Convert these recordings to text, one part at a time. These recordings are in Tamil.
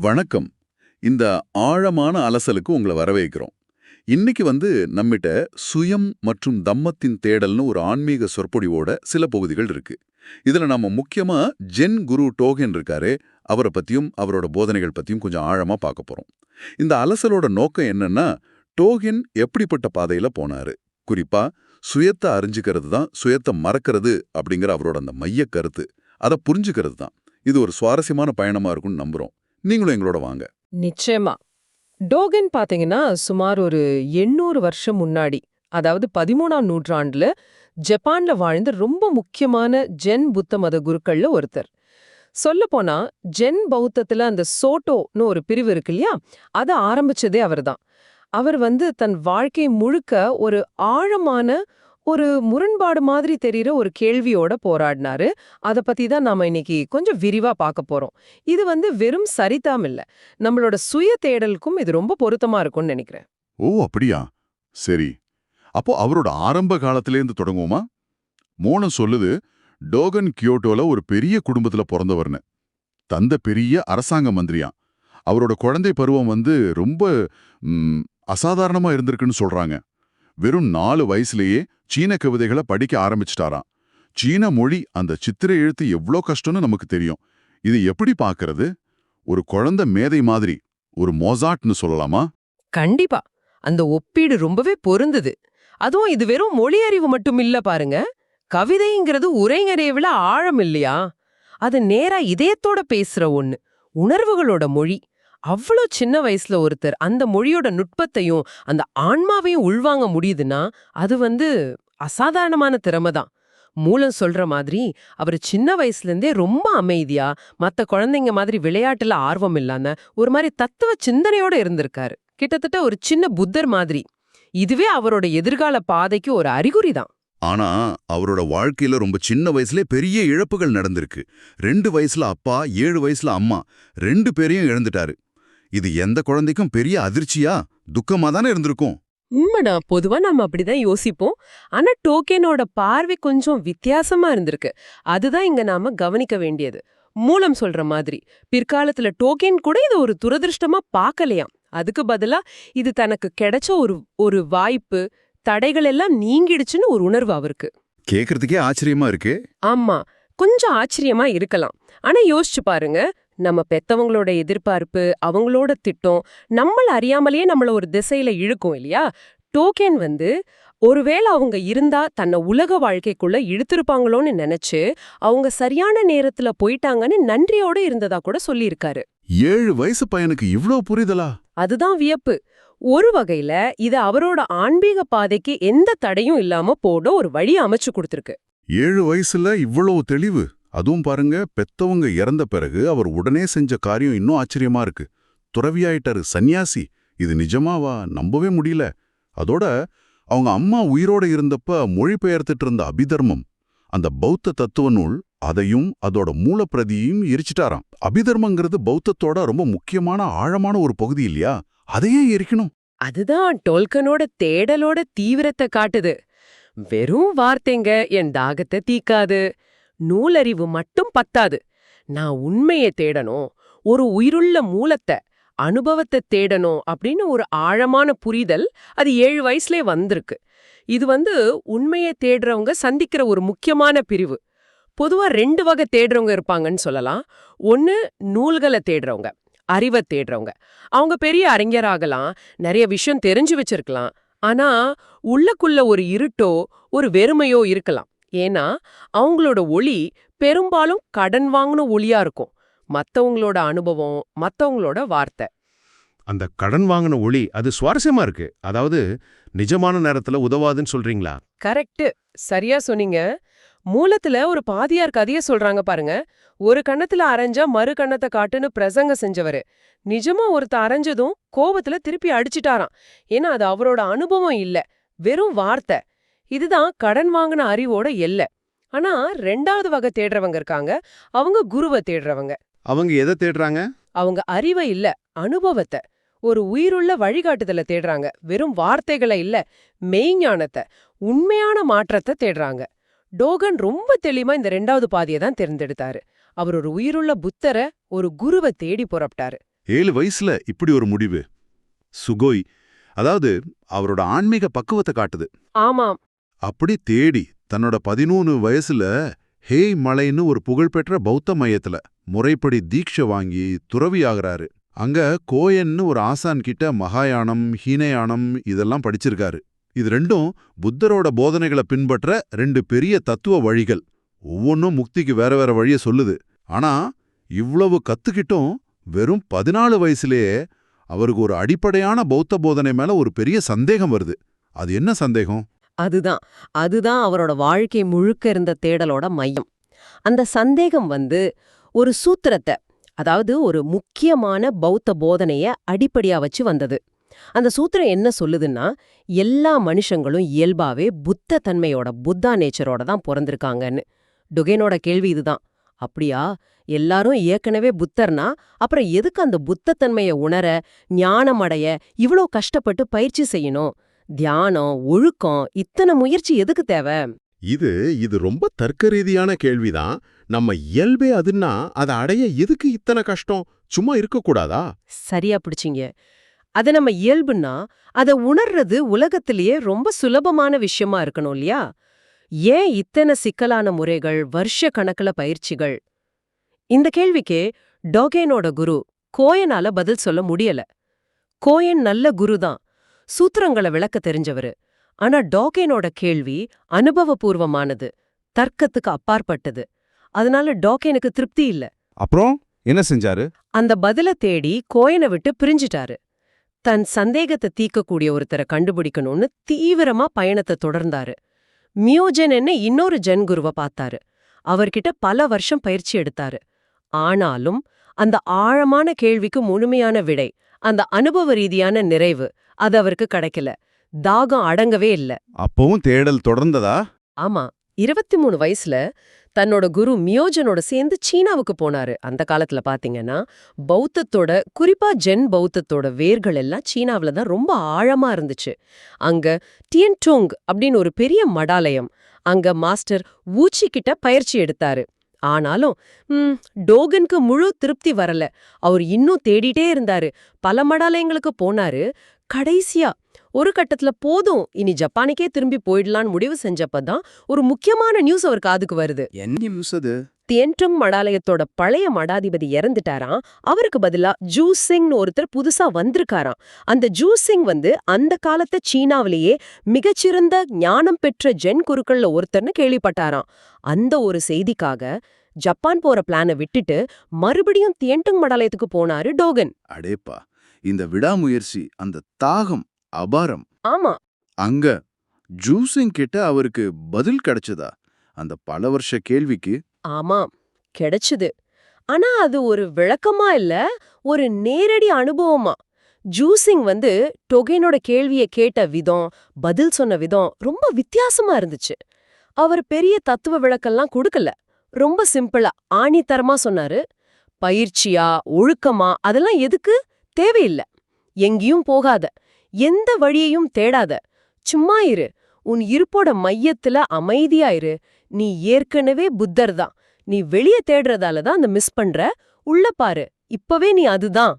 வணக்கம். இந்த ஆழமான அலசலுக்கு உங்களை வரவேற்கிறோம். இன்னைக்கு வந்து நம்மிட்ட சுயம் மற்றும் தம்மத்தின் தேடல்னு ஒரு ஆன்மீக சொற்பொடிவோட சில பகுதிகள் இருக்கு. இதுல நாம முக்கியமா ஜென் குரு டோகன் இருக்காரே. அவரை பத்தியும் அவரோட போதனைகள் பத்தியும் கொஞ்சம் ஆழமா பார்க்க போறோம். இந்த அலசலோட நோக்கம் என்னன்னா டோகன் எப்படிப்பட்ட பாதையில போனாரு? குறிப்பா சுயத்தை அறிஞ்சுக்கிறது தான் சுயத்தை மறக்கிறது அப்படிங்கிற அவரோட அந்த மைய கருத்து. அதை புரிஞ்சுக்கிறது தான். இது ஒரு சுவாரஸ்யமான பயணமா இருக்கும்னு நம்புறோம். நீங்களும் எங்களோட வாங்க. நிச்சயமா. டோகன் பாத்தீங்கன்னா சுமார் ஒரு எண்ணூறு வருஷம் முன்னாடி அதாவது பதிமூணாம் நூற்றாண்டுல ஜப்பான்ல வாழ்ந்த ரொம்ப முக்கியமான ஜென் புத்த மத குருக்கள்ல ஒருத்தர். சொல்லப்போனா ஜென் பௌத்தத்துல அந்த சோட்டோன்னு ஒரு பிரிவு இருக்கு இல்லையா? அதை ஆரம்பிச்சதே அவர்தான். அவர் வந்து தன் வாழ்க்கை முழுக்க ஒரு ஆழமான ஒரு முரண்பாடு மாதிரி தெரிகிற ஒரு கேள்வியோட போராடினாரு. அத பத்தி தான் நாம இன்னைக்கு கொஞ்சம் விரிவா பார்க்க போறோம். இது வந்து வெறும் சரிதாம் இல்லை. நம்மளோட சுய தேடலுக்கும் இது ரொம்ப பொருத்தமா இருக்கும்னு நினைக்கிறேன். ஓ அப்படியா? சரி. அப்போ அவரோட ஆரம்ப காலத்திலேருந்து தொடங்குவோமா? மோனம் சொல்லுது டோகன் கியோட்டோல ஒரு பெரிய குடும்பத்துல பிறந்தவர்னு. தந்த பெரிய அரசாங்க மந்திரியா. அவரோட குழந்தை பருவம் வந்து ரொம்ப அசாதாரணமா இருந்திருக்குன்னு சொல்றாங்க. வெறும் நாலு வயசுலயே சீன கவிதைகளை படிக்க ஆரம்பிச்சிட்டாராம். சீன மொழி அந்த சித்திரை எழுத்து எவ்ளோ கஷ்டம்னு நமக்கு தெரியும். இது எப்படி பார்க்கறது? ஒரு குழந்தை மேதை மாதிரி ஒரு மோசாட்னு சொல்லலாமா? கண்டிப்பா. அந்த ஒப்பீடு ரொம்பவே பொருந்தது. அதுவும் இது வெறும் மொழி அறிவு மட்டும் இல்ல பாருங்க. கவிதைங்கிறது உரைநறைய ஆழம் இல்லையா? அது நேரா இதயத்தோட பேசுற ஒண்ணு உணர்வுகளோட மொழி. அவ்வளோ சின்ன வயசுல ஒருத்தர் அந்த மொழியோட நுட்பத்தையும் அந்த ஆன்மாவையும் உள்வாங்க முடியுதுன்னா அது வந்து அசாதாரணமான திறமை தான். மூலம் சொல்ற மாதிரி அவர் சின்ன வயசுல இருந்தே ரொம்ப அமைதியா மத்த குழந்தைங்க மாதிரி விளையாட்டுல ஆர்வம் இல்லாம ஒரு மாதிரி தத்துவ சிந்தனையோட இருந்திருக்காரு. கிட்டத்தட்ட ஒரு சின்ன புத்தர் மாதிரி. இதுவே அவரோட எதிர்கால பாதைக்கு ஒரு அறிகுறி தான். ஆனா அவரோட வாழ்க்கையில ரொம்ப சின்ன வயசுல பெரிய இழப்புகள் நடந்திருக்கு. ரெண்டு வயசுல அப்பா ஏழு வயசுல அம்மா ரெண்டு பேரையும் இழந்துட்டாரு. இது எந்த குழந்தைக்கும் பெரிய அதிர்ச்சியா துக்கமா தானே இருந்திருக்கும். உண்மைதான் பொதுவா நம்ம அப்படிதான் யோசிப்போம். ஆனா டோக்கனோட பார்வை கொஞ்சம் வித்தியாசமா இருந்திருக்கு. அதுதான் இங்க நாம கவனிக்க வேண்டியது. மூலம் சொல்ற மாதிரி பிற்காலத்துல டோக்கன் கூட இதை ஒரு துரதிருஷ்டமா பார்க்கலையாம். அதுக்கு பதிலா இது தனக்கு கிடைச்ச ஒரு ஒரு வாய்ப்பு தடைகள் எல்லாம் நீங்கிடுச்சுன்னு ஒரு உணர்வு அவருக்கு. கேக்குறதுக்கே ஆச்சரியமா இருக்கு. ஆமா. கொஞ்சம் ஆச்சரியமா இருக்கலாம். ஆனா யோசிச்சு பாருங்க நம்ம பெத்தவங்களோட எதிர்பார்ப்பு அவங்களோட திட்டம் நம்மள அறியாமலேயே நம்மள ஒரு திசையில இழுக்கும் இல்லையா? டோக்கன் வந்து ஒருவேளை அவங்க இருந்தா தன்னை உலக வாழ்க்கைக்குள்ள இழுத்திருப்பாங்களோன்னு நினைச்சு அவங்க சரியான நேரத்துல போயிட்டாங்கன்னு நன்றியோட இருந்ததா கூட சொல்லியிருக்காரு. ஏழு வயசு பையனுக்கு இவ்ளோ புரிதலா? அதுதான் வியப்பு. ஒரு வகையில இது அவரோட ஆன்மீக பாதைக்கு எந்த தடையும் இல்லாம போட ஒரு வழி அமைச்சு கொடுத்திருக்கு. ஏழு வயசுல இவ்வளவு தெளிவு? அதுவும் பாருங்க பெத்தவங்க இறந்த பிறகு அவர் உடனே செஞ்ச காரியம் இன்னும் ஆச்சரியமா இருக்கு. துறவியாயிட்டாரு சன்னியாசி. இது நிஜமாவா? நம்பவே முடியல. அதோட அவங்க அம்மா உயிரோட இருந்தப்ப மொழிபெயர்த்துட்டு இருந்த அபிதர்மம் அந்த பௌத்த தத்துவ நூல் அதையும் அதோட மூலப்பிரதியையும் எரிச்சிட்டாராம். அபிதர்மங்கிறது பௌத்தத்தோட ரொம்ப முக்கியமான ஆழமான ஒரு பகுதி இல்லையா? அதையே எரிக்கணும். அதுதான் டோல்கனோட தேடலோட தீவிரத்தை காட்டுது. வெறும் வார்த்தைங்க என் தாகத்தை தீக்காது. நூலறிவு மட்டும் பத்தாது. நான் உண்மையை தேடணும் ஒரு உயிருள்ள மூலத்தை அனுபவத்தை தேடணும் அப்படின்னு ஒரு ஆழமான புரிதல் அது ஏழு வயசுலே வந்திருக்கு. இது வந்து உண்மையை தேடுறவங்க சந்திக்கிற ஒரு முக்கியமான பிரிவு. பொதுவா ரெண்டு வகை தேடுறவங்க இருப்பாங்கன்னு சொல்லலாம். ஒன்னு நூல்களை தேடுறவங்க அறிவை தேடுறவங்க. அவங்க பெரிய அறிஞராகலாம் நிறைய விஷயம் தெரிஞ்சு வச்சிருக்கலாம். ஆனா உள்ளக்குள்ள ஒரு இருட்டோ ஒரு வெறுமையோ இருக்கலாம். ஏன்னா அவங்களோட ஒளி பெரும்பாலும் கடன் வாங்கின ஒளியா இருக்கும். மத்தவங்களோட அனுபவம் மத்தவங்களோட வார்த்தை. அந்த கடன் வாங்கின ஒளி அது சுவாரஸ்யமா இருக்கு. அதாவது நிஜமான நேரத்துல உதவாதுன்னு சொல்றீங்களா? கரெக்ட் சரியா சொன்னீங்க. மூலத்துல ஒரு பாதியார் கதைய சொல்றாங்க பாருங்க. ஒரு கண்ணத்துல அரைஞ்சா மறு கண்ணத்தை காட்டுன்னு பிரசங்க செஞ்சவரு. நிஜமா ஒருத்த அரைஞ்சதும் கோவத்துல திருப்பி அடிச்சிட்டாராம். ஏன்னா அது அவரோட அனுபவம் இல்ல. வெறும் வார்த்தை. இதுதான் கடன் வாங்கின அறிவோட எல்லை. ஆனா ரெண்டாவது வகை தேடுறவங்க இருக்காங்க. அவங்க குருவை தேடுறவங்க. அவங்க எதை தேடுறாங்க? அவங்க அறிவை இல்ல அனுபவத்தை. ஒரு உயிருள்ள வழிகாட்டுதல தேடுறாங்க. வெறும் வார்த்தைகளை இல்ல மெய்ஞானத்தை உண்மையான மாற்றத்தை தேடுறாங்க. டோகன் ரொம்ப தெளிவா இந்த ரெண்டாவது பாதியை தான் தேர்ந்தெடுத்தாரு. அவர் ஒரு உயிருள்ள புத்தரை ஒரு குருவை தேடி புறப்பட்டாரு. ஏழு வயசுல இப்படி ஒரு முடிவு. சுகோய் அதாவது அவரோட ஆன்மீக பக்குவத்தை காட்டுது. ஆமாம். அப்படி தேடி தன்னோட பதினூணு வயசுல ஹேய் மலைன்னு ஒரு புகழ்பெற்ற பௌத்த மையத்துல முறைப்படி தீட்சை வாங்கி துறவியாகிறாரு. அங்க கோயன்னு ஒரு ஆசான் கிட்ட மகாயானம் ஹீனயானம் இதெல்லாம் படிச்சிருக்காரு. இது ரெண்டும் புத்தரோட போதனைகளை பின்பற்ற ரெண்டு பெரிய தத்துவ வழிகள். ஒவ்வொன்றும் முக்திக்கு வேற வேற வழிய சொல்லுது. ஆனா இவ்வளவு கத்துக்கிட்டும் வெறும் பதினாலு வயசுலேயே அவருக்கு ஒரு அடிப்படையான பௌத்த போதனை மேல ஒரு பெரிய சந்தேகம் வருது. அது என்ன சந்தேகம்? அதுதான். அதுதான் அவரோட வாழ்க்கை முழுக்க இருந்த தேடலோட மையம். அந்த சந்தேகம் வந்து ஒரு சூத்திரத்தை அதாவது ஒரு முக்கியமான பௌத்த போதனைய அடிப்படையா வச்சு வந்தது. அந்த சூத்திரம் என்ன சொல்லுதுன்னா எல்லா மனுஷங்களும் இயல்பாவே புத்த தன்மையோட புத்தா நேச்சரோட தான் பிறந்திருக்காங்கன்னு. டுகேனோட கேள்வி இதுதான். அப்படியா? எல்லாரும் ஏற்கனவே புத்தர்னா அப்புறம் எதுக்கு அந்த புத்தத்தன்மைய உணர ஞானம் அடைய இவ்ளோ கஷ்டப்பட்டு பயிற்சி செய்யணும்? தியானம் ஒழுக்கம் இத்தனை முயற்சி எதுக்கு தேவை? இது இது ரொம்ப தர்க்க ரீதியான கேள்விதான். நம்ம இயல்பே அதுன்னா அதை அடைய எதுக்கு இத்தனை கஷ்டம்? சும்மா இருக்கக்கூடாதா? சரியா பிடிச்சிங்க. அத நம்ம இயல்புன்னா அத உணர்றது உலகத்திலேயே ரொம்ப சுலபமான விஷயமா இருக்கணும் இல்லையா? ஏன் இத்தனை சிக்கலான முறைகள் வருஷ கணக்குல பயிற்சிகள்? இந்த கேள்விக்கு டோகேனோட குரு கோயனால பதில் சொல்ல முடியல. கோயன் நல்ல குரு தான் சூத்திரங்களை விளக்க தெரிஞ்சவரு. ஆனா டாகேனோட கேள்வி அனுபவபூர்வமானது தர்க்கத்துக்கு அப்பாற்பட்டது. அதனால டாகேனுக்கு திருப்தி இல்ல. அப்புறம் என்ன செஞ்சாரு? அந்த பதில தேடி கோயனை விட்டு பிரிஞ்சிட்டாரு. தன் சந்தேகத்தை தீர்க்கக்கூடிய ஒருத்தரை கண்டுபிடிக்கணும்னு தீவிரமா பயணத்தை தொடர்ந்தாரு. மியோஜன் என்ன இன்னொரு ஜென் குருவ பார்த்தாரு. அவர்கிட்ட பல வருஷம் பயிற்சி எடுத்தாரு. ஆனாலும் அந்த ஆழமான கேள்விக்கு முழுமையான விடை அந்த அனுபவ ரீதியான நிறைவு அது அவருக்கு கிடைக்கல. தாகம் அடங்கவே இல்ல. அப்பவும் தேடல் தொடர்ந்ததா? ஆமா. இருபத்தி மூணு வயசுல தன்னோட குரு மியோஜனோட சேர்ந்து சீனாவுக்கு போனாரு. அந்த காலத்துல பாத்தீங்கன்னா பௌத்தத்தோட குறிப்பா ஜென் பௌத்தத்தோட வேர்கள் எல்லாம் சீனாவுல தான் ரொம்ப ஆழமா இருந்துச்சு. அங்க டியன்டோங் அப்படின்னு ஒரு பெரிய மடாலயம். அங்க மாஸ்டர் வூச்சி கிட்ட பயிற்சி எடுத்தாரு. ஆனாலும் ம், டோகனுக்கு முழு திருப்தி வரல. அவர் இன்னும் தேடிட்டே இருந்தாரு. பல மடாலயங்களுக்கு போனாரு. கடைசியா ஒரு கட்டத்துல போதும். இனி ஜப்பானுக்கே திரும்பி போயிடலான்னு முடிவு செஞ்சப்பதான் ஒரு முக்கியமான நியூஸ் அவர் காதுக்கு வருது. என்ன நியூஸ் அது? தியன்டங் மடாலயத்தோட பழைய மடாதிபதி இறந்துட்டாராம். அவருக்கு பதிலா ஜூ சிங்னு ஒருத்தர் புதுசா வந்திருக்காராம். அந்த ஜூ சிங் வந்து அந்த காலத்து சீனாவிலேயே மிகச்சிறந்த ஞானம் பெற்ற ஜென் குருக்கள்ல ஒருத்தர்னு கேள்விப்பட்டாராம். அந்த ஒரு செய்திக்காக ஜப்பான் போற பிளானை விட்டுட்டு மறுபடியும் தியன்டங் மடாலயத்துக்கு போனாரு டோகன். அடேப்பா இந்த விடாமுயற்சி அந்த தாகம் அபாரம். ஆமா. அங்க ஜூசிங் கிட்ட அவருக்கு பதில் கிடைச்சதா? அந்த பல வருஷ கேள்விக்கு ஆமாம் கிடைச்சுது. ஆனா அது ஒரு விளக்கமா இல்ல ஒரு நேரடி அனுபவமா? ஜூசிங் வந்து டொகேனோட கேள்விய கேட்ட விதம் பதில் சொன்ன விதம் ரொம்ப வித்தியாசமா இருந்துச்சு. அவர் பெரிய தத்துவ விளக்கெல்லாம் கொடுக்கல. ரொம்ப சிம்பிளா ஆணித்தரமா சொன்னாரு. பயிற்சியா ஒழுக்கமா அதெல்லாம் எதுக்கு? தேவையில்ல. எங்கேயும் போகாத. எந்த வழியையும் தேடாத. சும்மா இரு. உன் இருப்போட மையத்துல அமைதியா இரு. நீ ஏற்கனவே புத்தர் தான் நீ வெளிய தேடுறதால தான் அந்த மிஸ் பண்ற. உள்ள பாரு. இப்பவே நீ அதுதான்.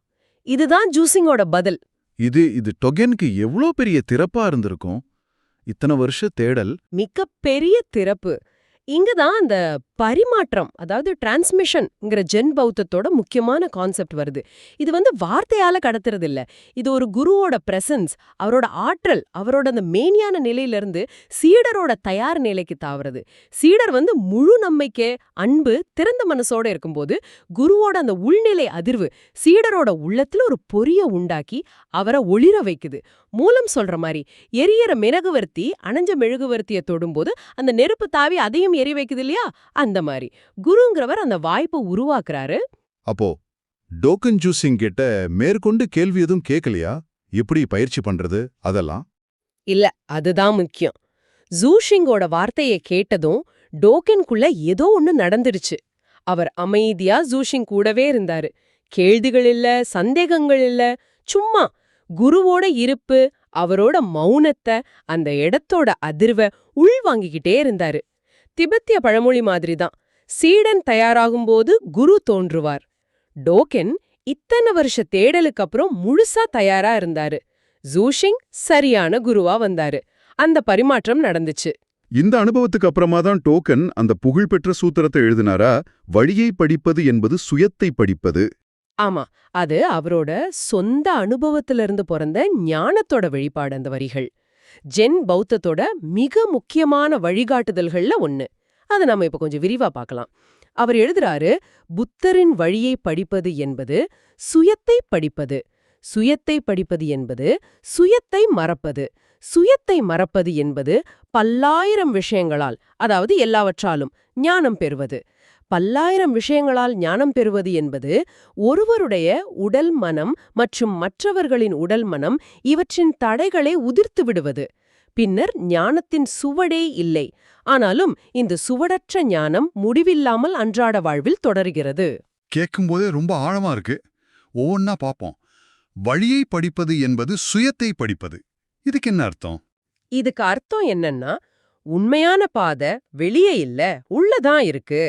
இதுதான் ஜூசிங்கோட பதில். இது இது டொகெனுக்கு எவ்வளோ பெரிய திறப்பா இருந்திருக்கும்? இத்தனை வருஷ தேடல். மிக பெரிய திறப்பு. இங்கதான் அந்த பரிமாற்றம் அதாவது டிரான்ஸ்மிஷன்ங்கிற ஜென் பௌத்தத்தோட முக்கியமான கான்செப்ட் வருது. இது வந்து வார்த்தையால கடத்துறது இல்ல இது ஒரு குருவோட பிரசன்ஸ் அவரோட ஆற்றல் அவரோட அந்த மேனியான நிலையிலிருந்து சீடரோட தயார் நிலைக்கு தாவறது. சீடர் வந்து முழு நம்மைக்கே அன்பு திறந்த மனசோட இருக்கும்போது குருவோட அந்த உள்நிலை அதிர்வு சீடரோட உள்ளத்துல ஒரு பொரிய உண்டாக்கி அவரை ஒளிர வைக்குது. மூலம் சொல்ற மாதிரி எரியற மெழுகுவர்த்தி அணைஞ்ச மெழுகுவர்த்திய தொடும்போது அந்த நெருப்பு தாவி அதையும் எரி வைக்குது இல்லையா? அந்த மாதிரி. குருங்கிறவர் அந்த வாய்ப்பை உருவாக்குறாரு. அப்போ டோக்கன் ஜூசிங் கிட்ட மேற்கொண்டு கேள்வி எதுவும் கேட்கலையா எப்படி பயிற்சி பண்றது? அதெல்லாம்? இல்ல அதுதான் முக்கியம். ஜூஷிங்கோட வார்த்தையை கேட்டதும் டோக்கனுக்குள்ள ஏதோ ஒண்ணு நடந்துருச்சு அவர் அமைதியா ஜூஷிங் கூடவே இருந்தாரு. கேள்விகள் இல்ல சந்தேகங்கள் இல்ல சும்மா குருவோட இருப்பு அவரோட மௌனத்தை அந்த இடத்தோட அதிர்வை உள்வாங்கிக்கிட்டே இருந்தாரு. திபெத்திய பழமொழி மாதிரிதான். சீடன் தயாராகும்போது குரு தோன்றுவார். டோக்கன் இத்தனை வருஷ தேடலுக்கு அப்புறம் முழுசா தயாரா இருந்தாரு. ஜூஷிங் சரியான குருவா வந்தாரு. அந்த பரிமாற்றம் நடந்துச்சு. இந்த அனுபவத்துக்கு அப்புறமா தான் டோக்கன் அந்த புகழ்பெற்ற சூத்திரத்தை எழுதினாரா? வழியை படிப்பது என்பது சுயத்தை படிப்பது. ஆமா அது அவரோட சொந்த அனுபவத்துல இருந்து பிறந்த ஞானத்தோட வெளிப்பாடு அந்த வரிகள். ஜென் பௌத்தத்தோட மிக முக்கியமான வழிகாட்டுதல்கள்ல ஒன்னு அதை நம்ம இப்ப கொஞ்சம் விரிவா பார்க்கலாம் அவர் எழுதுறாரு புத்தரின் வழியை படிப்பது என்பது சுயத்தை படிப்பது. சுயத்தை படிப்பது என்பது சுயத்தை மறப்பது. சுயத்தை மறப்பது என்பது பல்லாயிரம் விஷயங்களால் அதாவது எல்லாவற்றாலும் ஞானம் பெறுவது. பல்லாயிரம் விஷயங்களால் ஞானம் பெறுவது என்பது ஒருவருடைய உடல் மனம் மற்றும் மற்றவர்களின் உடல் மனம் இவற்றின் தடைகளை உதிர்த்து விடுவது. பின்னர் ஞானத்தின் சுவடே இல்லை. ஆனாலும் இந்த சுவடற்ற ஞானம் முடிவில்லாமல் அன்றாட வாழ்வில் தொடர்கிறது. கேட்கும்போதே ரொம்ப ஆழமா இருக்கு. ஒவ்வொன்னா பார்ப்போம். வழியை படிப்பது என்பது சுயத்தை படிப்பது. இதுக்கு என்ன அர்த்தம்? இதுக்கு அர்த்தம் என்னன்னா உண்மையான பாதை வெளியே இல்ல உள்ளதான் இருக்கு.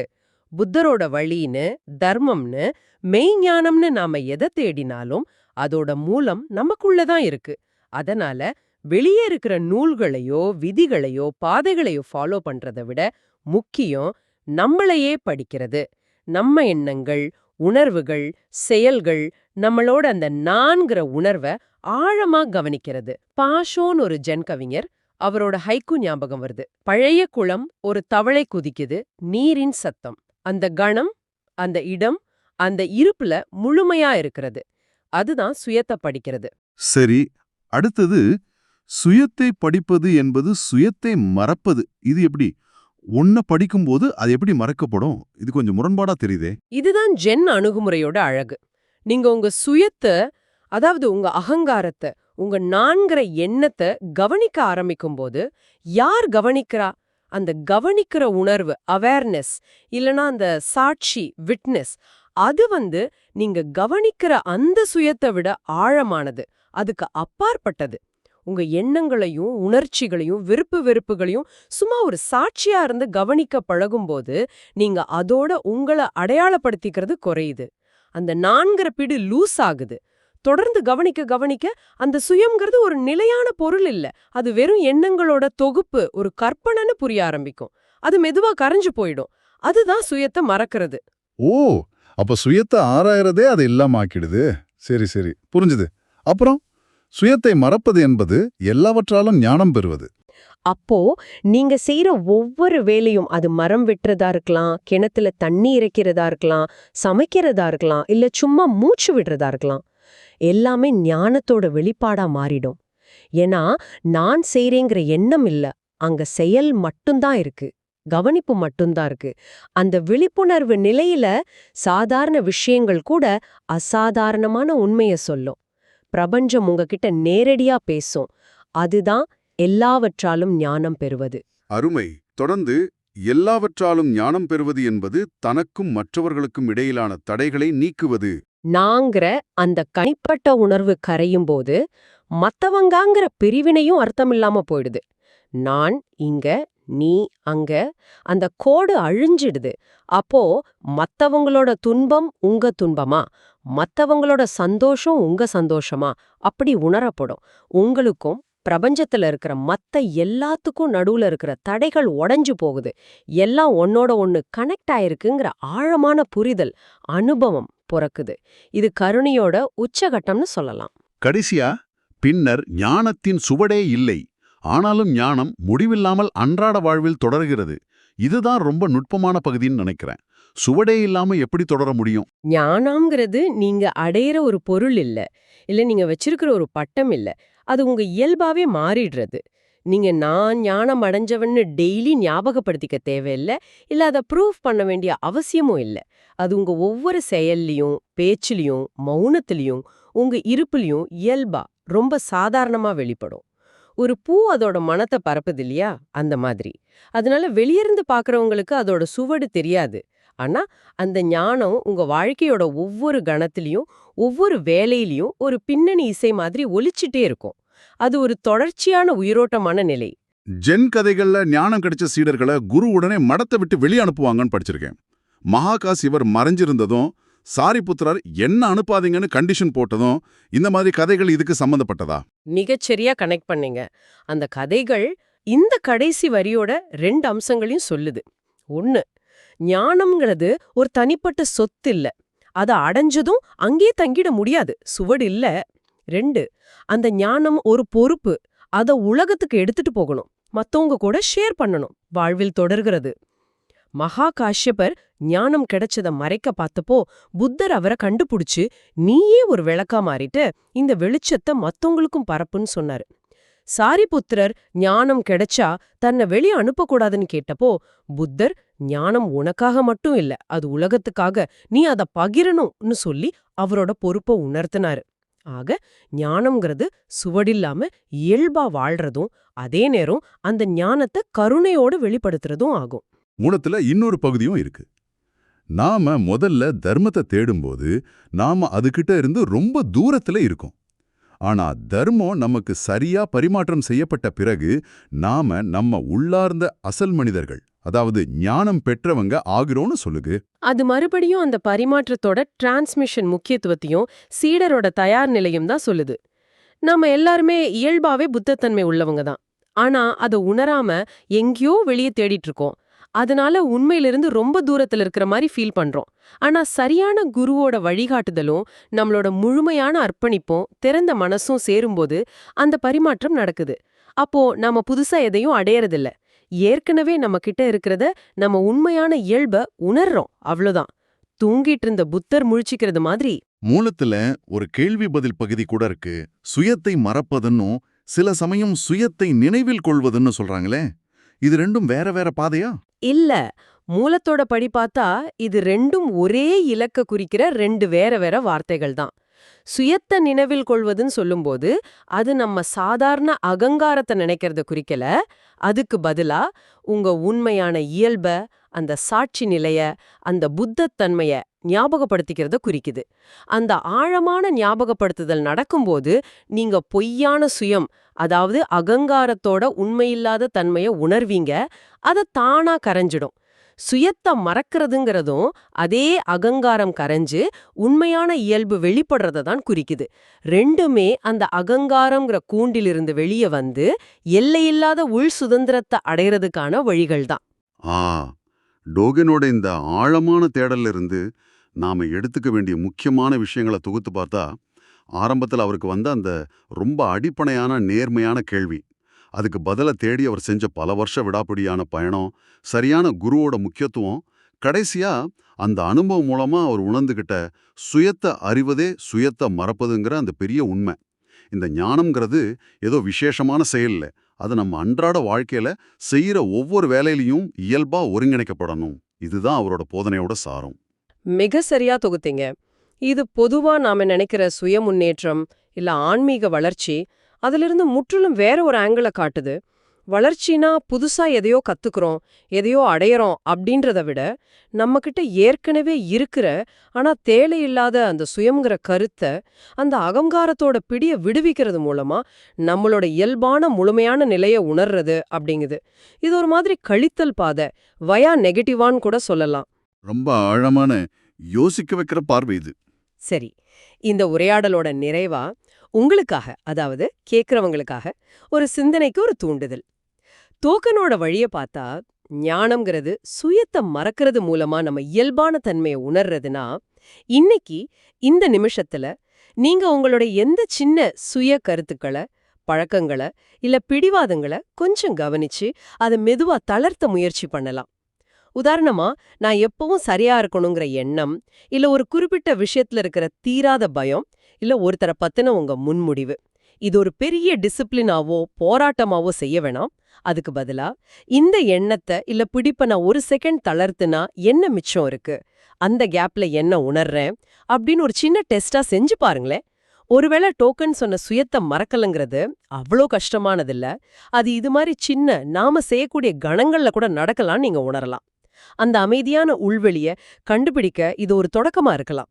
புத்தரோட வழின்னு தர்மம்னு மெய்ஞானம்னு நாம எதை தேடினாலும் அதோட மூலம் நமக்குள்ளதான் இருக்கு. அதனால வெளியே இருக்கிற நூல்களையோ விதிகளையோ பாதைகளையோ ஃபாலோ பண்றதை விட முக்கியம் நம்மளையே படிக்கிறது. நம்ம எண்ணங்கள் உணர்வுகள் செயல்கள் நம்மளோட அந்த நான்கிற உணர்வை ஆழமா கவனிக்கிறது. பாஷோன்னு ஒரு ஜென் கவிஞர் அவரோட ஹைக்கு ஞாபகம் வருது. பழைய குளம் ஒரு தவளை குதிக்குது நீரின் சத்தம். அந்த கணம் அந்த இடம் அந்த இருப்புல முழுமையா இருக்கிறது. அதுதான் சுயத்தை படிக்கிறது. சரி அடுத்தது சுயத்தை படிப்பது என்பது சுயத்தை மறப்பது. இது எப்படி? ஒன்ன படிக்கும்போது அது எப்படி மறக்கப்படும்? இது கொஞ்சம் முரண்பாடா தெரியுதே. இதுதான் ஜென் அணுகுமுறையோட அழகு. நீங்க உங்க சுயத்தை அதாவது உங்க அகங்காரத்தை உங்க நான்கிற எண்ணத்தை கவனிக்க ஆரம்பிக்கும் போது யார் கவனிக்கிறா? அந்த கவனிக்கிற உணர்வு அவேர்னஸ் இல்லனா அந்த சாட்சி விட்னஸ் அது வந்து நீங்க கவனிக்கிற அந்த சுயத்தை விட ஆழமானது. அதுக்கு அப்பாற்பட்டது. உங்க எண்ணங்களையும் உணர்ச்சிகளையும் விருப்பு வெறுப்புகளையும் சும்மா ஒரு சாட்சியா இருந்து கவனிக்க பழகும்போது நீங்க அதோட உங்களை அடையாளப்படுத்திக்கிறது குறையுது. அந்த நான்கிற பிடி லூஸ் ஆகுது. தொடர்ந்து கவனிக்க கவனிக்க அந்த சுயம்ங்கிறது ஒரு நிலையான பொருள் இல்ல. அது வெறும் எண்ணங்களோட தொகுப்பு ஒரு கற்பனைன்னு புரிய ஆரம்பிக்கும். அது மெதுவா கரைஞ்சு போயிடும். அதுதான் சுயத்தை மறக்கிறது. ஓ! அப்ப சுயத்தை ஆராயறதே அதை இல்லாம ஆக்கிடுது சரி சரி. புரிஞ்சுது. அப்புறம்? சுயத்தை மறப்பது என்பது எல்லாவற்றாலும் ஞானம் பெறுவது. அப்போ நீங்க செய்யற ஒவ்வொரு வேலையும் அது மரம் வெட்டுறதா இருக்கலாம் கிணத்துல தண்ணி இறைக்கிறதா இருக்கலாம் சமைக்கிறதா இருக்கலாம் இல்ல சும்மா மூச்சு விடுறதா இருக்கலாம். எல்லாமே ஞானத்தோட வெளிப்பாடா மாறிடும். ஏன்னா நான் செய்றேங்கிற எண்ணம் இல்ல. அங்க செயல் மட்டும்தான் இருக்கு. கவனிப்பு மட்டும்தான் இருக்கு. அந்த விழிப்புணர்வு நிலையில சாதாரண விஷயங்கள் கூட அசாதாரணமான உண்மைய சொல்லும். பிரபஞ்சம் உங்ககிட்ட நேரடியா பேசும். அதுதான் எல்லாவற்றாலும் ஞானம் பெறுவது. அருமை. தொடர்ந்து எல்லாவற்றாலும் ஞானம் பெறுவது என்பது தனக்கும் மற்றவர்களுக்கும் இடையிலான தடைகளை நீக்குவது. நாங்கிற அந்த கனிப்பட்ட உணர்வு கரையும் போது மத்தவங்காங்கிற பிரிவினையும் அர்த்தமில்லாம போயிடுது. நான் இங்க நீ அங்க அந்த கோடு அழிஞ்சிடுது. அப்போ மத்தவங்களோட துன்பம் உங்க துன்பமா? மத்தவங்களோட சந்தோஷம் உங்க சந்தோஷமா? அப்படி உணரப்படும். உங்களுக்கும் பிரபஞ்சத்துல இருக்கிற மத்த எல்லாத்துக்கும் நடுவுல இருக்கிற தடைகள் உடைஞ்சு போகுது. எல்லாம் ஒன்னோட ஒன்னு கனெக்ட் ஆயிருக்குங்கிற ஆழமான புரிதல் அனுபவம் பிறக்குது. இது கருணையோட உச்சகட்டம்னு சொல்லலாம். கடைசியா பின்னர் ஞானத்தின் சுவடே இல்லை. ஆனாலும் ஞானம் முடிவில்லாமல் அன்றாட வாழ்வில் தொடர்கிறது. இதுதான் ரொம்ப நுட்பமான பகுதின்னு நினைக்கிறேன். சுவடே இல்லாம எப்படி தொடர முடியும்? ஞானம்ங்கிறது நீங்க அடையிற ஒரு பொருள் இல்ல. இல்ல நீங்க வச்சிருக்கிற ஒரு பட்டம் இல்ல. அது உங்க இயல்பாவே மாறிடுறது. நீங்க நான் ஞானம் அடைஞ்சவன்னு டெய்லி ஞாபகப்படுத்திக்க தேவையில்ல. இல்ல அதை ப்ரூவ் பண்ண வேண்டிய அவசியமும் இல்ல. அது உங்க ஒவ்வொரு செயல்லையும் பேச்சிலையும் மௌனத்திலையும் உங்க இருப்புலையும் இயல்பா ரொம்ப சாதாரணமா வெளிப்படும். ஒரு பூ அதோட மனத்தை பரப்புது இல்லையா? அந்த மாதிரி. அதனால வெளியிருந்து பாக்குறவங்களுக்கு அதோட சுவடு தெரியாது. ஆனா அந்த ஞானம் உங்க வாழ்க்கையோட ஒவ்வொரு கணத்திலையும் ஒவ்வொரு வேலையிலையும் ஒரு பின்னணி இசை மாதிரி ஒலிச்சிட்டே இருக்கும். அது ஒரு தொடர்ச்சியான உயிரோட்டமான நிலை. ஜென் கதைகள்ல ஞானம் கிடைச்ச சீடர்களை குரு உடனே மடத்தை விட்டு வெளியே அனுப்புவாங்கன்னு படிச்சிருக்கேன். மகாகாஸ் இவர் மறைஞ்சிருந்ததும் சாரி புத்திரர் என்ன அனுப்பாதீங்கன்னு கண்டிஷன் போட்டதும் இந்த மாதிரி கதைகள் இதுக்கு சம்பந்தப்பட்டதா? மிகச்சரியா கனெக்ட் பண்ணீங்க. அந்த கதைகள் இந்த கடைசி வரியோட ரெண்டு அம்சங்களையும் சொல்லுது. ஒன்னு ஞானம்ங்கிறது ஒரு தனிப்பட்ட சொத்து இல்ல. அத அடைஞ்சதும் அங்கே தங்கிட முடியாது. சுவடு இல்ல. ரெண்டு அந்த ஞானம் ஒரு பொறுப்பு. அத உலகத்துக்கு எடுத்துட்டு போகணும். மத்தவங்க கூட ஷேர் பண்ணணும். வாழ்வில் தொடர்கிறது. மகா காஷ்யபர் ஞானம் கிடைச்சத மறைக்க பார்த்தப்போ புத்தர் அவரை கண்டுபிடிச்சு நீயே ஒரு விளக்கா மாறிட்டு இந்த வெளிச்சத்தை மத்தவங்களுக்கும் பரப்புன்னு சொன்னாரு. சாரிபுத்திரர் ஞானம் கிடைச்சா தன்னை வெளியே அனுப்பக்கூடாதுன்னு கேட்டப்போ புத்தர் ஞானம் உனக்காக மட்டும் இல்ல அது உலகத்துக்காக நீ அத பகிரணும்னு சொல்லி அவரோட பொறுப்பை உணர்த்தினாரு. ஆக ஞானம்ங்கிறது சுவடில்லாம இயல்பா வாழ்றதும் அதே நேரம் அந்த ஞானத்தை கருணையோடு வெளிப்படுத்துறதும் ஆகும். மூலத்துல இன்னொரு பகுதியும் இருக்கு. நாம முதல்ல தர்மத்தை தேடும்போது நாம அதுகிட்ட இருந்து ரொம்ப தூரத்துல இருக்கோம். ஆனா தர்மம் நமக்கு சரியா பரிமாற்றம் செய்யப்பட்ட பிறகு நாம நம்ம உள்ளார்ந்த அசல் மனிதர்கள் அதாவது ஞானம் பெற்றவங்க ஆகிறோம்னு சொல்லுது. அது மறுபடியும் அந்த பரிமாற்றத்தோட டிரான்ஸ்மிஷன் முக்கியத்துவத்தையும் சீடரோட தயார் நிலையும் தான் சொல்லுது. நம்ம எல்லாருமே இயல்பாவே புத்தத்தன்மை உள்ளவங்க தான். ஆனா அதை உணராம எங்கேயோ வெளியே தேடிட்டு இருக்கோம். அதனால உண்மையிலிருந்து ரொம்ப தூரத்துல இருக்கிற மாதிரி ஃபீல் பண்றோம். ஆனா சரியான குருவோட வழிகாட்டுதலும் நம்மளோட முழுமையான அர்ப்பணிப்பும் திறந்த மனசும் சேரும்போது அந்த பரிமாற்றம் நடக்குது. அப்போ நாம புதுசா எதையும் அடையறதில்லை. ஏற்கனவே நம்ம கிட்ட இருக்கிறத நம்ம உண்மையான இயல்ப உணர்றோம் அவ்வளவுதான் தூங்கிட்டு இருந்த புத்தர் முழிச்சிக்கிறது மாதிரி. மூலத்துல ஒரு கேள்வி பதில் பகுதி கூட இருக்கு. சுயத்தை மறப்பதுன்னும் சில சமயம் சுயத்தை நினைவில் கொள்வதுன்னு சொல்றாங்களே. இது ரெண்டும் வேற வேற பாதையா? இல்ல. மூலத்தோட படி பார்த்தா இது ரெண்டும் ஒரே இலக்க குறிக்கிற ரெண்டு வேற வேற வார்த்தைகள் தான் சுயத்தை நினைவில் கொள்வதுன்னு சொல்லும்போது அது நம்ம சாதாரண அகங்காரத்தை நினைக்கிறத குறிக்கல. அதுக்கு பதிலா உங்க உண்மையான இயல்ப அந்த சாட்சி நிலைய அந்த புத்தத்தன்மைய ஞாபகப்படுத்திக்கிறத குறிக்குது. அந்த ஆழமான ஞாபகப்படுத்துதல் நடக்கும்போது நீங்க பொய்யான சுயம் அதாவது அகங்காரத்தோட உண்மையில்லாத தன்மைய உணர்வீங்க அத தானா கரைஞ்சிடும். சுயத்தை மறக்கிறதுங்கிறதும் அதே அகங்காரம் கரைஞ்சு உண்மையான இயல்பு வெளிப்படுறத தான் குறிக்குது. ரெண்டுமே அந்த அகங்காரங்கிற கூண்டிலிருந்து வெளியே வந்து எல்லையில்லாத உள் சுதந்திரத்தை அடையறதுக்கான வழிகள் தான். ஆ டோகனோட இந்த ஆழமான தேடல்ல இருந்து நாம எடுத்துக்க வேண்டிய முக்கியமான விஷயங்களை தொகுத்து பார்த்தா ஆரம்பத்தில் அவருக்கு வந்த அந்த ரொம்ப அடிப்படையான நேர்மையான கேள்வி. அதுக்கு பதில தேடி அவர் செஞ்ச பல வருஷ விடாப்பிடியான பயணம் சரியான குருவோட முக்கியத்துவம் கடைசியா அந்த அனுபவம் மூலமா அவர் உணர்ந்துகிட்ட சுயத்தை அறிவதே சுயத்தை மறப்பதுங்கிற அந்த பெரிய உண்மை. இந்த ஞானம்ங்கிறது ஏதோ விசேஷமான செயல் இல்ல அது நம்ம அன்றாட வாழ்க்கையில செய்யற ஒவ்வொரு வேலையிலையும் இயல்பா ஒருங்கிணைக்கப்படணும். இதுதான் அவரோட போதனையோட சாரம். மிக சரியா தொகுத்தீங்க. இது பொதுவா நாம நினைக்கிற சுய முன்னேற்றம் இல்ல ஆன்மீக வளர்ச்சி அதிலிருந்து முற்றிலும் வேற ஒரு ஆங்கிள காட்டுது. வளர்ச்சினா புதுசா எதையோ கத்துக்கிறோம் எதையோ அடையறோம் அப்படின்றத விட நம்மகிட்ட ஏற்கனவே இருக்கிற ஆனா தேவையில்லாத அந்த சுயம்ங்கிற கருத்தை அந்த அகங்காரத்தோட பிடிய விடுவிக்கிறது மூலமா நம்மளோட இயல்பான முழுமையான நிலைய உணர்றது அப்படிங்குது. இது ஒரு மாதிரி கழித்தல் பாதை வயா நெகட்டிவான்னு கூட சொல்லலாம். ரொம்ப ஆழமான யோசிக்க வைக்கிற பார்வை இது. சரி இந்த உரையாடலோட நிறைவா உங்களுக்காக அதாவது கேக்குறவங்களுக்காக ஒரு சிந்தனைக்கு ஒரு தூண்டுதல். தோக்கனோட வழிய பார்த்தா ஞானம்ங்கிறது சுயத்தை மறக்கிறது மூலமா நம்ம இயல்பான தன்மையை உணர்றதுனா இன்னைக்கு இந்த நிமிஷத்துல நீங்க உங்களோட எந்த சின்ன சுய கருத்துக்களை பழக்கங்களை இல்ல பிடிவாதங்களை கொஞ்சம் கவனிச்சு அதை மெதுவா தளர்த்த முயற்சி பண்ணலாம். உதாரணமா நான் எப்பவும் சரியா இருக்கணுங்கிற எண்ணம் இல்ல ஒரு குறிப்பிட்ட விஷயத்துல இருக்கிற தீராத பயம் இல்ல ஒருத்தரை பத்தின உங்க முன்முடிவு. இது ஒரு பெரிய டிசிப்ளினாவோ போராட்டமாவோ செய்ய வேணாம். அதுக்கு பதிலா இந்த எண்ணத்தை இல்ல பிடிப்ப நான் ஒரு செகண்ட் தளர்த்துனா என்ன மிச்சம் இருக்கு? அந்த கேப்ல என்ன உணர்றேன்? அப்படின்னு ஒரு சின்ன டெஸ்டா செஞ்சு பாருங்களேன். ஒருவேளை டோக்கன் சொன்ன சுயத்தை மறக்கலங்கிறது அவ்வளோ கஷ்டமானதில்ல. அது இது மாதிரி சின்ன நாம செய்யக்கூடிய கணங்கள்ல கூட நடக்கலாம்னு நீங்க உணரலாம். அந்த அமைதியான உள்வெளிய கண்டுபிடிக்க இது ஒரு தொடக்கமா இருக்கலாம்.